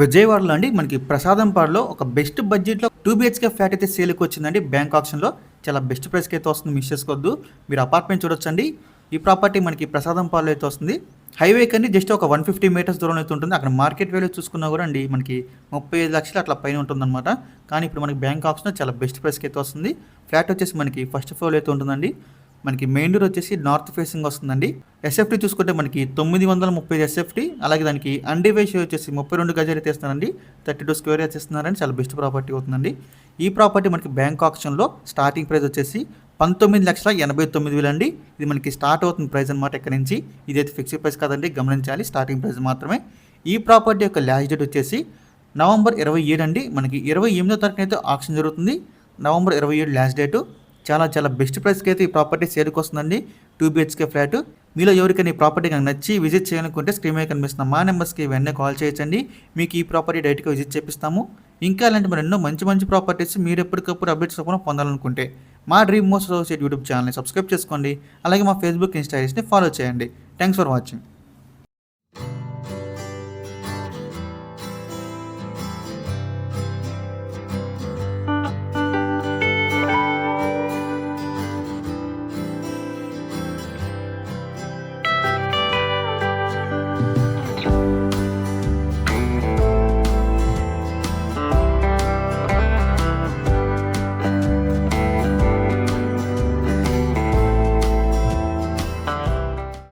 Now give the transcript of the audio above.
విజయవాడలో అండి మనకి ప్రసాదంపాడులో ఒక బెస్ట్ బడ్జెట్లో టూ బిహెచ్కే ఫ్లాట్ అయితే సేల్కి వచ్చిందండి బ్యాంక్ ఆప్షన్లో. చాలా బెస్ట్ ప్రైస్కి అయితే వస్తుంది మిస్ చేసుకోవద్దు. మీరు అపార్ట్మెంట్ చూడొచ్చండి. ఈ ప్రాపర్టీ మనకి ప్రసాదంపాడులో అయితే వస్తుంది. హైవే కండి జస్ట్ ఒక వన్ ఫిఫ్టీ మీటర్స్ దూరం అయితే ఉంటుంది. అక్కడ మార్కెట్ వాల్యూ చూసుకున్నా కూడా అండి మనకి ముప్పై ఐదు లక్షలు అట్లా పైన ఉంటుందన్నమాట. కానీ ఇప్పుడు మనకి బ్యాంక్ ఆప్షన్ చాలా బెస్ట్ ప్రైస్కి అయితే వస్తుంది. ఫ్లాట్ వచ్చేసి మనకి ఫస్ట్ ఫ్లోర్ అయితే ఉంటుందండి. మనకి మెయిన్ డోర్ వచ్చేసి నార్త్ ఫేసింగ్ వస్తుందండి. ఎస్ఎఫ్టీ చూసుకుంటే మనకి తొమ్మిది వందల ముప్పై ఎస్ఎఫ్టీ అలాగే దానికి అండివేషియో వచ్చేసి ముప్పై రెండు గజాలు తెస్తున్నారండి థర్టీ టూ స్క్వేర్ తెస్తున్నారని చాలా బెస్ట్ ప్రాపర్టీ అవుతుందండి. ఈ ప్రాపర్టీ మనకి బ్యాంక్ ఆప్షన్లో స్టార్టింగ్ ప్రైస్ వచ్చేసి పంతొమ్మిది లక్షల ఎనభై తొమ్మిది వేలు అండి. ఇది మనకి స్టార్ట్ అవుతుంది ప్రైస్ అనమాట ఇక్కడ నుంచి. ఇదైతే ఫిక్స్డ్ ప్రైస్ కాదండి. గమనించాలి. స్టార్టింగ్ ప్రైస్ మాత్రమే. ఈ ప్రాపర్టీ యొక్క లాస్ట్ డేట్ వచ్చేసి నవంబర్ ఇరవై ఏడు అండి. మనకి ఇరవై ఎనిమిదో తారీఖున అయితే ఆప్షన్ జరుగుతుంది. నవంబర్ ఇరవై ఏడు లాస్ట్ డేటు చాలా చాలా బెస్ట్ ప్రైస్కి అయితే ఈ ప్రాపర్టీ సేల్కి వస్తుందండి. టూ బిహెచ్కే ఫ్లాట్ మీలో ఎవరికైనా ఈ ప్రాపర్టీ కనుక నచ్చి విజిట్ చేయాలనుకుంటే స్క్రీన్ మీద కనిపిస్తున్న మా నెంబర్స్కి వెంటనే కాల్ చేయొచ్చండి. మీకు ఈ ప్రాపర్టీ డైరెక్ట్గా విజిట్ చేపిస్తాము. ఇంకా ఇలాంటి మరి ఎన్నో మంచి మంచి ప్రాపర్టీస్ మీరు ఎప్పటికప్పుడు అప్డేట్స్ కూడా పొందాలనుకుంటే మా డ్రీమ్ మోస్ట్ అసోసియేట్ యూట్యూబ్ ఛానల్ని సబ్స్క్రైబ్ చేసుకోండి. అలాగే మా ఫేస్బుక్ ఇన్స్టాగ్రామ్స్ని ఫాలో చేయండి. Thanks for watching